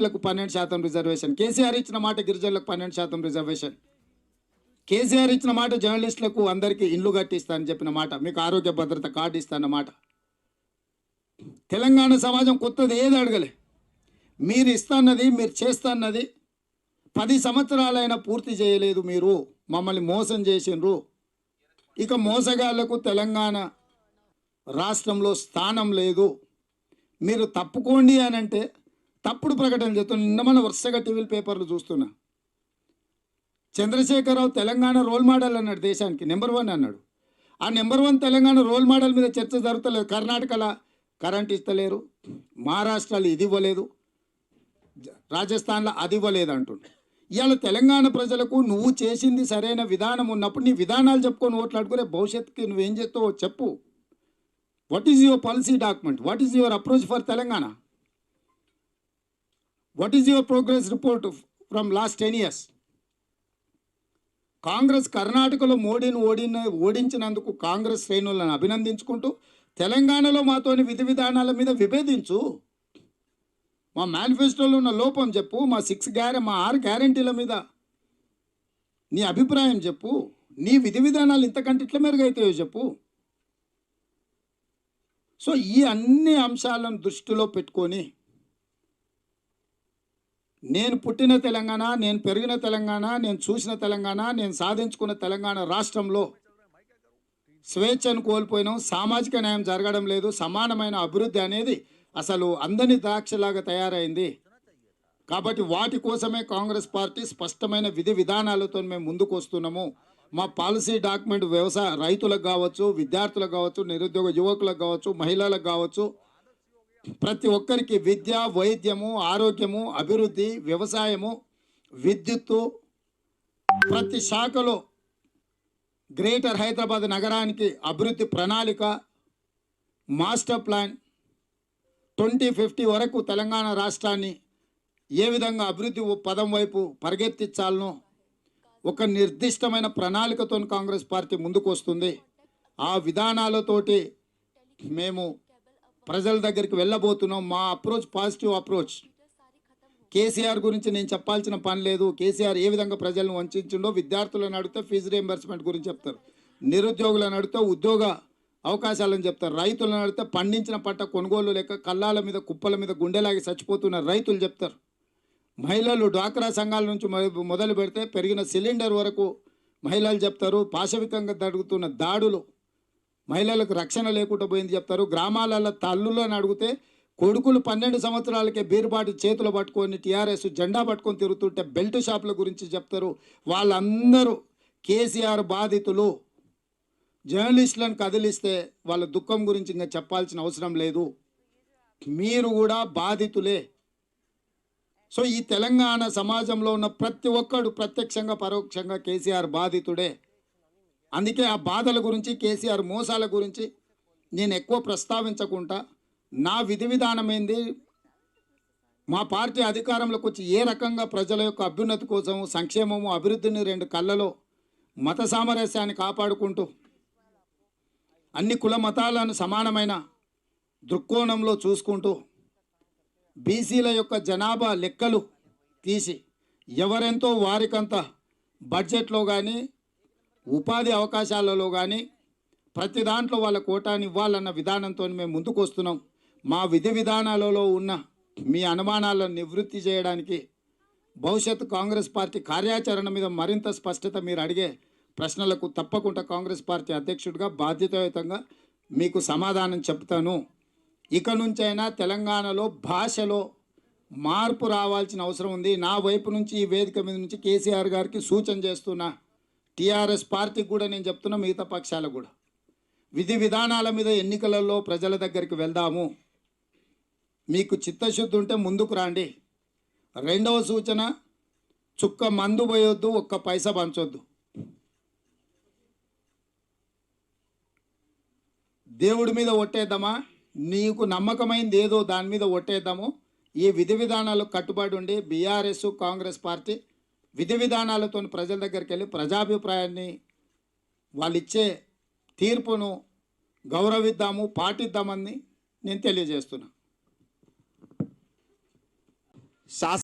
గిరిజనులకు పన్నెండు శాతం రిజర్వేషన్. కేసీఆర్ ఇచ్చిన మాట గిరిజనులకు పన్నెండు శాతం రిజర్వేషన్. కేసీఆర్ ఇచ్చిన మాట జర్నలిస్టులకు అందరికీ ఇండ్లు కట్టిస్తానని చెప్పిన మాట మీకు ఆరోగ్య భద్రత కార్డు ఇస్తానన్నమాట తెలంగాణ సమాజం కొత్తది ఏది అడగలే. మీరు ఇస్తాన్నది మీరు చేస్తాన్నది పది సంవత్సరాలైనా పూర్తి చేయలేదు మీరు. మమ్మల్ని మోసం చేసిండ్రు. ఇక మోసగాళ్ళకు తెలంగాణ రాష్ట్రంలో స్థానం లేదు. మీరు తప్పుకోండి అని అంటే తప్పుడు ప్రకటన చేస్తున్నా. నిన్న మన వరుసగా టీవీ పేపర్లు చూస్తున్నా. చంద్రశేఖరరావు తెలంగాణ రోల్ మోడల్ అన్నాడు దేశానికి నెంబర్ వన్ అన్నాడు. ఆ number one Telangana role model మీద చర్చ జరుగుతలేదు. కర్ణాటకలో కరెంట్ ఇస్తలేరు. మహారాష్ట్రలో ఇది ఇవ్వలేదు. జ- రాజస్థాన్లో అది ఇవ్వలేదు అంటుండు. ఇవాళ తెలంగాణ ప్రజలకు నువ్వు చేసింది సరైన విధానం ఉన్నప్పుడు నీ విధానాలు చెప్పుకొని ఓట్లాడుకునే భవిష్యత్తుకి నువ్వేం చేస్తావో చెప్పు. What is your policy document what is your approach for Telangana? What is your progress report from last ten years Congress కర్ణాటకలో మోడీని ఓడిన ఓడించినందుకు కాంగ్రెస్ శ్రేణులను అభినందించుకుంటూ తెలంగాణలో మాతోని విధి విధానాల మీద విభేదించు. మా మేనిఫెస్టోలో ఉన్న లోపం చెప్పు మా సిక్స్ గ్యారె మా ఆరు గ్యారంటీల మీద నీ అభిప్రాయం చెప్పు నీ విధి విధానాలు ఇంతకంటే ఇట్లా మెరుగైతాయో చెప్పు. సో ఈ అన్ని అంశాలను దృష్టిలో పెట్టుకొని నేను పుట్టిన తెలంగాణ నేను పెరిగిన తెలంగాణ నేను చూసిన తెలంగాణ నేను సాధించుకున్న తెలంగాణ రాష్ట్రంలో స్వేచ్ఛను కోల్పోయినాం. సామాజిక న్యాయం జరగడం లేదు. సమానమైన అభివృద్ధి అనేది అసలు అందని ద్రాక్షలాగా తయారైంది. కాబట్టి వాటి కోసమే కాంగ్రెస్ పార్టీ స్పష్టమైన విధి విధానాలతో మేము ముందుకు వస్తున్నాము. మా పాలసీ డాక్యుమెంట్ వ్యవసాయ రైతులకు కావచ్చు విద్యార్థులకు కావచ్చు నిరుద్యోగ యువకులకు కావచ్చు మహిళలకు కావచ్చు ప్రతి ఒక్కరికి విద్య వైద్యము ఆరోగ్యము అభివృద్ధి వ్యవసాయము విద్యుత్తు ప్రతి శాఖలో గ్రేటర్ హైదరాబాద్ నగరానికి అభివృద్ధి ప్రణాళిక మాస్టర్ ప్లాన్ ట్వంటీ ఫిఫ్టీ వరకు తెలంగాణ రాష్ట్రాన్ని ఏ విధంగా అభివృద్ధి పదం వైపు పరిగెత్తించాలనో ఒక నిర్దిష్టమైన ప్రణాళికతో కాంగ్రెస్ పార్టీ ముందుకు వస్తుంది ఆ విధానాలతోటి మేము ప్రజల దగ్గరికి వెళ్ళబోతున్నాం. మా అప్రోచ్ పాజిటివ్ అప్రోచ్. కేసీఆర్ గురించి నేను చెప్పాల్సిన పని లేదు. కేసీఆర్ ఏ విధంగా ప్రజలను వంచిండో విద్యార్థులను అడిగితే ఫీజు రియంబర్స్మెంట్ గురించి చెప్తారు. నిరుద్యోగులను అడిగితే ఉద్యోగ అవకాశాలను చెప్తారు. రైతులను అడిగితే పండించిన పంట కొనుగోలు లేక కళ్ళాల మీద కుప్పల మీద గుండెలాగి చచ్చిపోతున్న రైతులు చెప్తారు. మహిళలు డ్వాక్రా సంఘాల నుంచి మొదలు పెడితే పెరిగిన సిలిండర్ వరకు మహిళలు చెప్తారు. పాశవికంగా జరుగుతున్న దాడులు మహిళలకు రక్షణ లేకుండా పోయింది చెప్తారు. గ్రామాలలో తల్లులను అడిగితే కొడుకులు పన్నెండు సంవత్సరాలకే బీరుబాటు చేతులు పట్టుకొని టీఆర్ఎస్ జెండా పట్టుకొని తిరుగుతుంటే బెల్ట్ షాపుల గురించి చెప్తారు. వాళ్ళందరూ కేసీఆర్ బాధితులు. జర్నలిస్టులను కదిలిస్తే వాళ్ళ దుఃఖం గురించి ఇంకా చెప్పాల్సిన అవసరం లేదు. మీరు కూడా బాధితులే. సో ఈ తెలంగాణ సమాజంలో ఉన్న ప్రతి ఒక్కడు ప్రత్యక్షంగా పరోక్షంగా కేసీఆర్ బాధితుడే. అందుకే ఆ బాధల గురించి కేసీఆర్ మోసాల గురించి నేను ఎక్కువ ప్రస్తావించకుండా నా విధి విధానమైంది మా పార్టీ అధికారంలోకి వచ్చి ఏ రకంగా ప్రజల యొక్క అభ్యున్నతి కోసం సంక్షేమము అభివృద్ధిని రెండు కళ్ళలో మత సామరస్యాన్ని కాపాడుకుంటూ అన్ని కుల మతాలను సమానమైన దృక్కోణంలో చూసుకుంటూ బీసీల యొక్క జనాభా లెక్కలు తీసి ఎవరెంతో వారికంత బడ్జెట్లో కానీ ఉపాధి అవకాశాలలో కానీ ప్రతి దాంట్లో వాళ్ళ కోటాని ఇవ్వాలన్న విధానంతో మేము ముందుకు వస్తున్నాం మా విధి విధానాలలో ఉన్న మీ అనుమానాలను నివృత్తి చేయడానికి భవిష్యత్ కాంగ్రెస్ పార్టీ కార్యాచరణ మీద మరింత స్పష్టత మీరు అడిగే ప్రశ్నలకు తప్పకుండా కాంగ్రెస్ పార్టీ అధ్యక్షుడిగా బాధ్యతాయుతంగా మీకు సమాధానం చెప్తాను. ఇక నుంచైనా తెలంగాణలో భాషలో మార్పు రావాల్సిన అవసరం ఉంది. నా వైపు నుంచి ఈ వేదిక మీద నుంచి కేసీఆర్ గారికి సూచన చేస్తున్నా. టీఆర్ఎస్ పార్టీకి కూడా నేను చెప్తున్నా మిగతా పక్షాలకు కూడా. విధి విధానాల మీద ఎన్నికలలో ప్రజల దగ్గరికి వెళ్దాము. మీకు చిత్తశుద్ధి ఉంటే ముందుకు రండి. రెండవ సూచన చుక్క మందు పోయొద్దు ఒక్క పైసా పంచొద్దు. దేవుడి మీద ఒట్టేద్దామా? నీకు నమ్మకమైంది ఏదో దాని మీద ఒట్టేద్దాము. ఈ విధి విధానాలకు కట్టుబడి ఉండి బీఆర్ఎస్ కాంగ్రెస్ పార్టీ విధి విధానాలతో ప్రజల దగ్గరికి వెళ్ళి ప్రజాభిప్రాయాన్ని వాళ్ళు ఇచ్చే తీర్పును గౌరవిద్దాము పాటిద్దామని నేను తెలియజేస్తున్నా. శాస